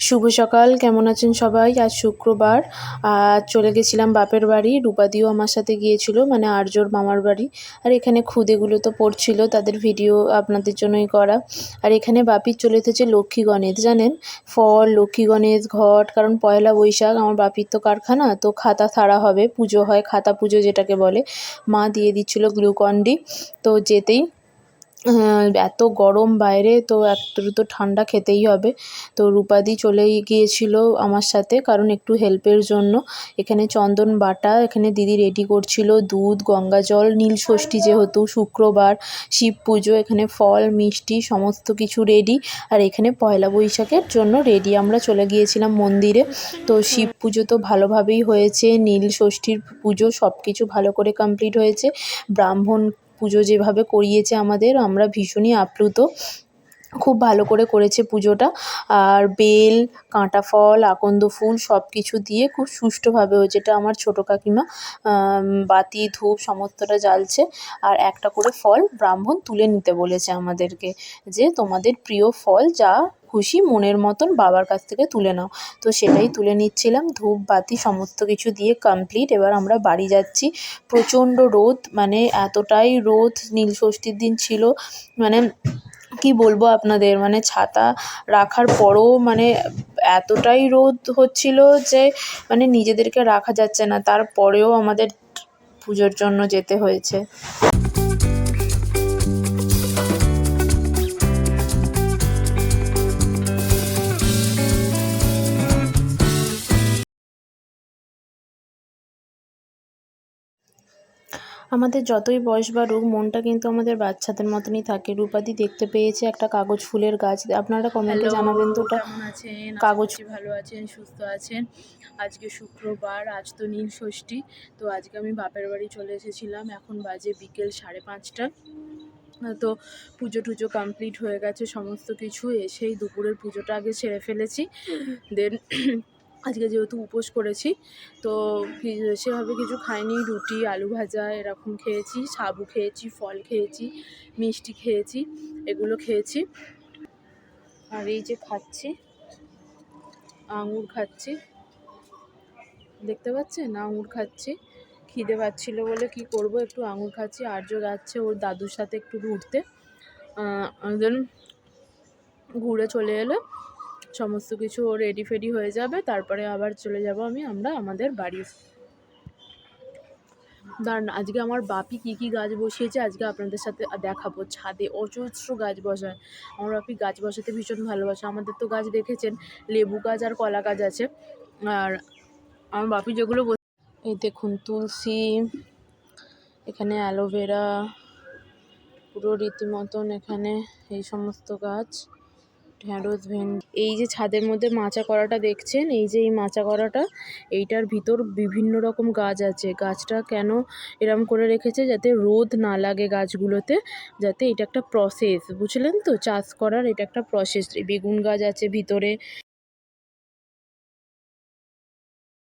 শুভ সকাল, কেমন আছেন সবাই? আজ শুক্রবার। আজ চলে গেছিলাম বাপের বাড়ি, রূপাদিও আমার সাথে গিয়েছিল মানে আর্যর মামার বাড়ি। আর এখানে খুদেগুলো তো পড়ছিল, তাদের ভিডিও আপনাদের জন্যই করা। আর এখানে বাপির চলে এসেছে লক্ষ্মী গণেশ, জানেন? ফল, লক্ষ্মী গণেশ ঘট, কারণ পয়লা বৈশাখ, আমার বাপির তো কারখানা, তো খাতা ছাড়া হবে, পুজো হয়, খাতা পুজো যেটাকে বলে। মা দিয়ে দিচ্ছিল গ্লুকন ডি, তো যেতেই এত গরম বাইরে, তো একটু তো ঠান্ডা খেতেই হবে। তো রূপাদি চলেই গিয়েছিল আমার সাথে, কারণ একটু হেল্পের জন্য। এখানে চন্দন বাটা, এখানে দিদি রেডি করছিল দুধ, গঙ্গা জল, নীল ষষ্ঠী যেহেতু, শুক্রবার, শিব পুজো, এখানে ফল, মিষ্টি, সমস্ত কিছু রেডি আর এখানে পয়লা বৈশাখের জন্য রেডি আমরা চলে গিয়েছিলাম মন্দিরে। তো শিব পুজো তো ভালোভাবেই হয়েছে, নীল ষষ্ঠীর পুজো সব কিছু ভালো করে কমপ্লিট হয়েছে। ব্রাহ্মণ পুজো যেভাবে করিয়েছে আমাদের, আমরা ভীষণই আপ্লুত। খুব ভালো করে করেছে পুজোটা। আর বেল, কাঁটা ফল, আকন্দ ফুল সব কিছু দিয়ে খুব সুষ্ঠুভাবে হয়েছে। এটা আমার ছোটো কাকিমা বাতি, ধূপ সমস্তটা জ্বালছে। আর একটা করে ফল ব্রাহ্মণ তুলে নিতে বলেছে আমাদেরকে যে তোমাদের প্রিয় ফল যা খুশি মনের মতন বাবার কাছ থেকে তুলে নাও। তো সেটাই তুলে নিচ্ছিলাম। ধূপ, বাতি সমস্ত কিছু দিয়ে কমপ্লিট এবার আমরা বাড়ি যাচ্ছি। প্রচণ্ড রোদ মানে এতটাই রোদ, নীল ষষ্ঠীর দিন ছিল। মানে কি বলব আপনাদের মানে ছাতা রাখার পরও মানে এতটাই রোদ হচ্ছিল যে মানে নিজেদেরকে রাখা যাচ্ছে না। তারপরেও আমাদের পুজোর জন্য যেতে হয়েছে। আমাদের যতই বয়স বা বাড়ুক মনটা কিন্তু আমাদের বাচ্চাদের মতনই থাকে। রূপাদি দেখতে পেয়েছে একটা কাগজ ফুলের গাছ। আপনারা কমেন্টে জানাবেন তো ওটা কেমন আছেন? কাগজ- কাগজ ভালো আছেন সুস্থ আছেন। আজকে শুক্রবার আজ তো নীল ষষ্ঠী। তো আজকে আমি বাপের বাড়ি চলে এসেছিলাম। এখন বাজে বিকেল সাড়ে পাঁচটা। তো পুজো টুজো কমপ্লিট হয়ে গেছে সমস্ত কিছু। এসেই দুপুরের পুজোটা আগে সেরে ফেলেছি। দেন আজকে যেহেতু উপোস করেছি, তো সেভাবে কিছু খাইনি। রুটি, আলু ভাজা এরকম খেয়েছি, সাবু খেয়েছি, ফল খেয়েছি, মিষ্টি খেয়েছি, এগুলো খেয়েছি। আর এই যে খাচ্ছি, আঙুর খাচ্ছি। দেখতে পাচ্ছেন? আঙুর খাচ্ছি। খিদে পাচ্ছিলো বলে কি করব? একটু আঙুর খাচ্ছি। আর্য যাচ্ছে ওর দাদুর সাথে একটু ঘুরতে। ঘুরে চলে এলে। সমস্ত কিছু ও রেডি ফেডি হয়ে যাবে, তারপরে আবার চলে যাব আমি, আমরা আমাদের বাড়ি। দাঁড়ান, আজকে আমার বাপি কী কী গাছ বসিয়েছে, আজকে আপনাদের সাথে দেখাবো। ছাদে অজস্র গাছ বসায়। আমার বাপি গাছ বসাতে ভীষণ ভালোবাসে। আমাদের তো গাছ দেখেছেন, লেবু গাছ আর কলা গাছ আছে। আর আমার বাপি যেগুলো এই দেখুন, তুলসী, এখানে অ্যালোভেরা, পুরো রীতিমতন এখানে এই সমস্ত গাছ। ঢ্যাঁড়স, ভেন্ডি, এই যে ছাদের মধ্যে মাচা করাটা দেখছেন? এই যে এই মাচা করাটা, এইটার ভিতর বিভিন্ন রকম গাছ আছে। গাছটা কেন এরম করে রেখেছে যাতে রোদ না লাগে গাছগুলোতে? যাতে এটা একটা প্রসেস বুঝলেন তো? চাষ করার এটা একটা প্রসেস বেগুন গাছ আছে ভিতরে।